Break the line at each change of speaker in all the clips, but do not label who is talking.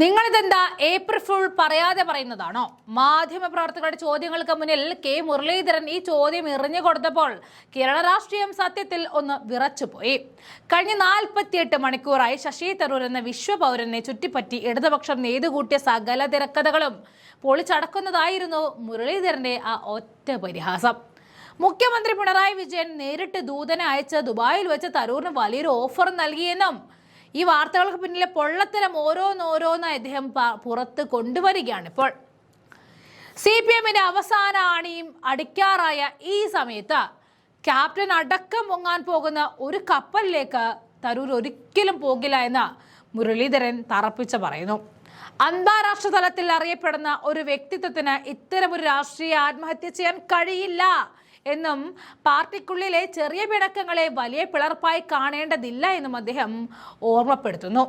നിങ്ങളിതെന്താ April full പറയാതെ പറയുന്നതാണോ? മാധ്യമ പ്രവർത്തകരുടെ ചോദ്യങ്ങൾക്ക് മുന്നിൽ കെ മുരളീധരൻ ഈ ചോദ്യം എറിഞ്ഞു കൊടുത്തപ്പോൾ കേരള രാഷ്ട്രീയം സത്യത്തിൽ ഒന്ന് വിറച്ചുപോയി. കഴിഞ്ഞ നാൽപ്പത്തിയെട്ട് മണിക്കൂറായി ശശി തരൂർ എന്ന വിശ്വപൗരനെ ചുറ്റിപ്പറ്റി ഇടതുപക്ഷം നെയ്തുകൂട്ടിയ സകല തിരക്കഥകളും പൊളിച്ചടക്കുന്നതായിരുന്നു മുരളീധരന്റെ ആ ഒറ്റ പരിഹാസം. മുഖ്യമന്ത്രി പിണറായി വിജയൻ നേരിട്ട് ദൂതനെ അയച്ച് ദുബായിൽ വെച്ച് തരൂറിന് വലിയൊരു ഓഫർ നൽകിയെന്നും ഈ വാർത്തകൾക്ക് പിന്നിലെ പൊള്ളത്തരം ഓരോന്നോരോന്നായി അദ്ദേഹം പുറത്ത് കൊണ്ടുവരികയാണ് ഇപ്പോൾ. സി പി എമ്മിന്റെ അവസാന ആണിയും അടിക്കാറായ ഈ സമയത്ത് ക്യാപ്റ്റൻ അടക്കം പൊങ്ങാൻ പോകുന്ന ഒരു കപ്പലിലേക്ക് തരൂർ ഒരിക്കലും പോകില്ല എന്ന് മുരളീധരൻ തറപ്പിച്ച് പറയുന്നു. അന്താരാഷ്ട്ര തലത്തിൽ അറിയപ്പെടുന്ന ഒരു വ്യക്തിത്വത്തിന് ഇത്തരമൊരു രാഷ്ട്രീയ ആത്മഹത്യ ചെയ്യാൻ കഴിയില്ല. എന്നും പാർട്ടിക്കുള്ളിലെ ചെറിയ പിണക്കങ്ങളെ വലിയ പിളർപ്പായി കാണേണ്ടതില്ല എന്നും അദ്ദേഹം ഓർമ്മപ്പെടുത്തുന്നു.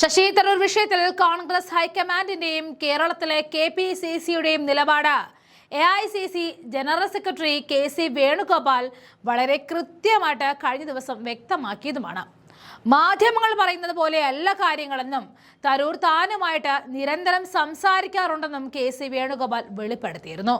ശശി തരൂർ വിഷയത്തിൽ കോൺഗ്രസ് ഹൈക്കമാൻഡിന്റെയും കേരളത്തിലെ കെ പി സി സിയുടെയും നിലപാട്. A I C C general secretary K C Venugopal വളരെ കൃത്യമായിട്ട് കഴിഞ്ഞ ദിവസം വ്യക്തമാക്കിയതുമാണ്. മാധ്യമങ്ങൾ പറയുന്നത് പോലെ പോലെയല്ല കാര്യങ്ങളെന്നും തരൂർ താനുമായിട്ട് നിരന്തരം സംസാരിക്കാറുണ്ടെന്നും കെ സി വേണുഗോപാൽ വെളിപ്പെടുത്തിയിരുന്നു.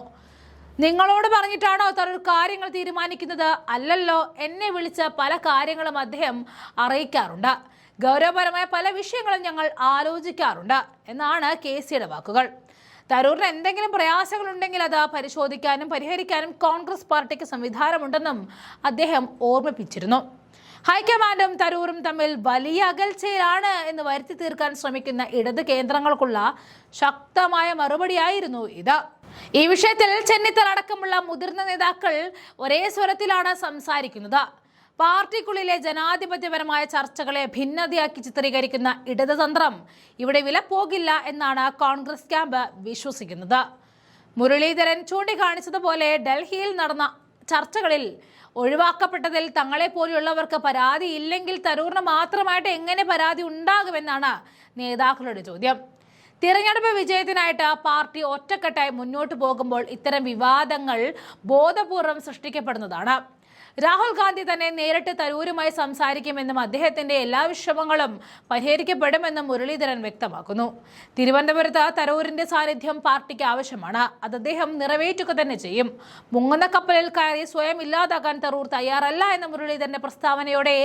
നിങ്ങളോട് പറഞ്ഞിട്ടാണോ തരൂർ കാര്യങ്ങൾ തീരുമാനിക്കുന്നത്? അല്ലല്ലോ എന്നെ വിളിച്ച പല കാര്യങ്ങളും അദ്ദേഹം അറിയിക്കാറുണ്ട്. ഗൗരവപരമായ പല വിഷയങ്ങളും ഞങ്ങൾ ആലോചിക്കാറുണ്ട് എന്നാണ് കെ സിയുടെ വാക്കുകൾ. തരൂരിന് എന്തെങ്കിലും പ്രയാസങ്ങളുണ്ടെങ്കിൽ അത് പരിശോധിക്കാനും പരിഹരിക്കാനും കോൺഗ്രസ് പാർട്ടിക്ക് സംവിധാനമുണ്ടെന്നും അദ്ദേഹം ഓർമ്മിപ്പിച്ചിരുന്നു. ഹൈക്കമാൻഡും തരൂരും തമ്മിൽ വലിയ അകൽച്ചയിലാണ് എന്ന് വരുത്തി തീർക്കാൻ ശ്രമിക്കുന്ന ഇടത് കേന്ദ്രങ്ങൾക്കുള്ള ശക്തമായ മറുപടിയായിരുന്നു ഇത്. ഈ വിഷയത്തിൽ ചെന്നിത്തല അടക്കമുള്ള മുതിർന്ന നേതാക്കൾ ഒരേ സ്വരത്തിലാണ് സംസാരിക്കുന്നത്. പാർട്ടിക്കുള്ളിലെ ജനാധിപത്യപരമായ ചർച്ചകളെ ഭിന്നതയാക്കി ചിത്രീകരിക്കുന്ന ഇടതുതന്ത്രം ഇവിടെ വില പോകില്ല എന്നാണ് കോൺഗ്രസ് ക്യാമ്പ് വിശ്വസിക്കുന്നത്. മുരളീധരൻ ചൂണ്ടിക്കാണിച്ചതുപോലെ ഡൽഹിയിൽ നടന്ന ചർച്ചകളിൽ ഒഴിവാക്കപ്പെട്ടതിൽ തങ്ങളെ പോലെയുള്ളവർക്ക് പരാതി ഇല്ലെങ്കിൽ തരൂറിന് മാത്രമായിട്ട് എങ്ങനെ പരാതി ഉണ്ടാകുമെന്നാണ് നേതാക്കളുടെ ചോദ്യം. തിരഞ്ഞെടുപ്പ് വിജയത്തിനായിട്ട് പാർട്ടി ഒറ്റക്കെട്ടായി മുന്നോട്ട് പോകുമ്പോൾ ഇത്തരം വിവാദങ്ങൾ ബോധപൂർവം സൃഷ്ടിക്കപ്പെടുന്നതാണ്. രാഹുൽ ഗാന്ധി തന്നെ നേരിട്ട് തരൂരുമായി സംസാരിക്കുമെന്നും അദ്ദേഹത്തിന്റെ എല്ലാ വിഷമങ്ങളും പരിഹരിക്കപ്പെടുമെന്നും മുരളീധരൻ വ്യക്തമാക്കുന്നു. തിരുവനന്തപുരത്ത് തരൂരിന്റെ സാന്നിധ്യം പാർട്ടിക്ക് ആവശ്യമാണ്. അത് അദ്ദേഹം നിറവേറ്റുക തന്നെ ചെയ്യും. മുങ്ങുന്ന കപ്പലിൽ കയറി സ്വയം ഇല്ലാതാക്കാൻ തരൂർ തയ്യാറല്ല എന്ന മുരളീധരന്റെ പ്രസ്താവനയോടെ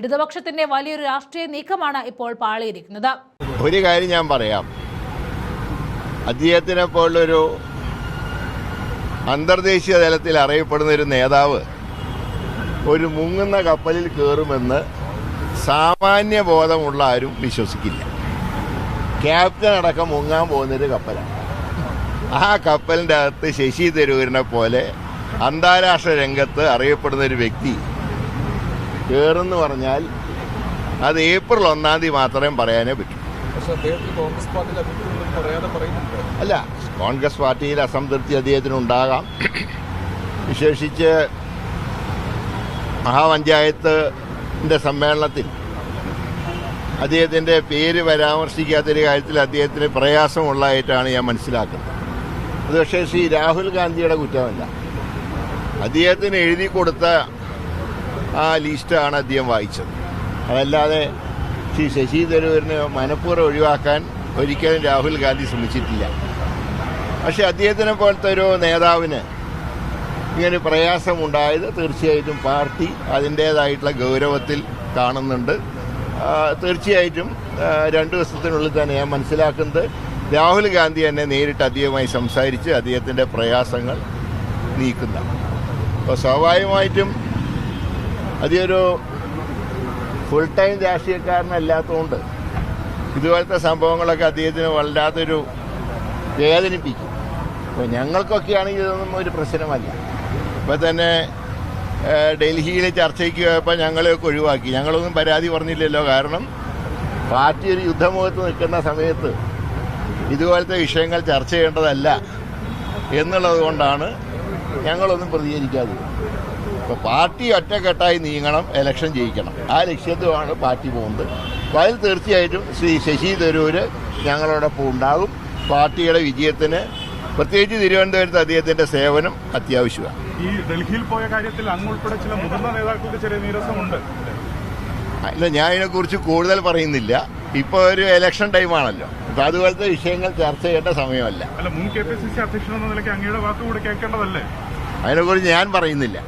ഇടതുപക്ഷത്തിന്റെ വലിയൊരു രാഷ്ട്രീയ നീക്കമാണ് ഇപ്പോൾ പാളിയിരിക്കുന്നത്.
ഒരു കാര്യം ഞാൻ പറയാം. അദ്ദേഹത്തിനെ പോലുള്ളൊരു അന്തർദേശീയ തലത്തിൽ അറിയപ്പെടുന്ന ഒരു നേതാവ് ഒരു മുങ്ങുന്ന കപ്പലിൽ കയറുമെന്ന് സാമാന്യ ബോധമുള്ള ആരും വിശ്വസിക്കില്ല. ക്യാപ്റ്റൻ അടക്കം മുങ്ങാൻ പോകുന്നൊരു കപ്പലാണ്. ആ കപ്പലിന്റെ അകത്ത് ശശി തരൂരിനെ പോലെ അന്താരാഷ്ട്ര രംഗത്ത് അറിയപ്പെടുന്ന ഒരു വ്യക്തി കയറുന്നു പറഞ്ഞാൽ അത് ഏപ്രിൽ ഒന്നാം തീയതി മാത്രമേ പറയാനേ പറ്റൂ.
പക്ഷേ കോൺഗ്രസ്
അല്ല കോൺഗ്രസ് പാർട്ടിയിൽ അസംതൃപ്തി അദ്ദേഹത്തിന് ഉണ്ടാകാം വിശേഷിച്ച് മഹാപഞ്ചായത്തിന്റെ സമ്മേളനത്തിൽ അദ്ദേഹത്തിന്റെ പേര് പരാമർശിക്കാത്തൊരു കാര്യത്തിൽ അദ്ദേഹത്തിന് പ്രയാസമുള്ളതായിട്ടാണ് ഞാൻ മനസ്സിലാക്കുന്നത്. അത് പക്ഷേ ശ്രീ രാഹുൽ ഗാന്ധിയുടെ കുറ്റമല്ല. അദ്ദേഹത്തിന് എഴുതി കൊടുത്ത ആ ലിസ്റ്റാണ് അദ്ദേഹം വായിച്ചത്. അതല്ലാതെ ശ്രീ ശശി തരൂരിനെ മനഃപൂർവം ഒഴിവാക്കാൻ ഒരിക്കലും രാഹുൽ ഗാന്ധി ശ്രമിച്ചിട്ടില്ല. പക്ഷെ അദ്ദേഹത്തിനെ പോലത്തെ ഒരു നേതാവിന് ഇങ്ങനെ പ്രയാസമുണ്ടായത് തീർച്ചയായിട്ടും പാർട്ടി അതിന്റേതായിട്ടുള്ള ഗൗരവത്തിൽ കാണുന്നുണ്ട്. തീർച്ചയായിട്ടും രണ്ട് ദിവസത്തിനുള്ളിൽ തന്നെ ഞാൻ മനസ്സിലാക്കുന്നത് രാഹുൽ ഗാന്ധി എന്നെ നേരിട്ട് അദ്ദേഹവുമായി സംസാരിച്ച് അദ്ദേഹത്തിന്റെ പ്രയാസങ്ങൾ നീക്കുന്ന. അപ്പോൾ സ്വാഭാവികമായിട്ടും അതൊരു ഫുൾ ടൈം രാഷ്ട്രീയക്കാരനല്ലാത്തതുകൊണ്ട് ഇതുപോലത്തെ സംഭവങ്ങളൊക്കെ അദ്ദേഹത്തിന് വല്ലാത്തൊരു വേദനിപ്പിക്കും. അപ്പോൾ ഞങ്ങൾക്കൊക്കെയാണെങ്കിൽ ഇതൊന്നും ഒരു പ്രശ്നമല്ല. ഇപ്പോൾ തന്നെ ഡൽഹിയിൽ ചർച്ചയ്ക്ക് പോയപ്പോൾ ഞങ്ങളെയൊക്കെ ഒഴിവാക്കി. ഞങ്ങളൊന്നും പരാതി പറഞ്ഞില്ലല്ലോ. കാരണം പാർട്ടി ഒരു യുദ്ധമുഖത്ത് നിൽക്കുന്ന സമയത്ത് ഇതുപോലത്തെ വിഷയങ്ങൾ ചർച്ച ചെയ്യേണ്ടതല്ല എന്നുള്ളത് കൊണ്ടാണ് ഞങ്ങളൊന്നും പ്രതികരിക്കാതെ ഇപ്പോൾ പാർട്ടി ഒറ്റക്കെട്ടായി നീങ്ങണം ഇലക്ഷൻ ജയിക്കണം. ആ ലക്ഷ്യത്തിലാണ് പാർട്ടി പോകുന്നത്. അതിൽ തീർച്ചയായിട്ടും ശ്രീ ശശി തരൂര് ഞങ്ങളോടൊപ്പം ഉണ്ടാകും പാർട്ടിയുടെ വിജയത്തിന് പ്രത്യേകിച്ച് തിരുവനന്തപുരത്ത് അദ്ദേഹത്തിന്റെ സേവനം അത്യാവശ്യമാണ്.
ഈ ഡൽഹിയിൽ പോയ കാര്യത്തിൽ അങ്ങുൾപ്പെടെ ചില മുതിർന്ന നേതാക്കൾക്ക് ചെറിയ നീരസമുണ്ട്.
അല്ല ഞാൻ ഇതിനെക്കുറിച്ച് കൂടുതൽ പറയുന്നില്ല. ഇപ്പൊ ഒരു ഇലക്ഷൻ ടൈമാണല്ലോ അപ്പൊ അതുപോലത്തെ വിഷയങ്ങൾ ചർച്ച ചെയ്യേണ്ട സമയമല്ല.
അല്ല മുൻ കെ പി സി സി അധ്യക്ഷൻ എന്ന നിലയ്ക്ക് അങ്ങയുടെ വാക്കുകൂടെ കേൾക്കേണ്ടതല്ലേ?
അതിനെക്കുറിച്ച് ഞാൻ പറയുന്നില്ല.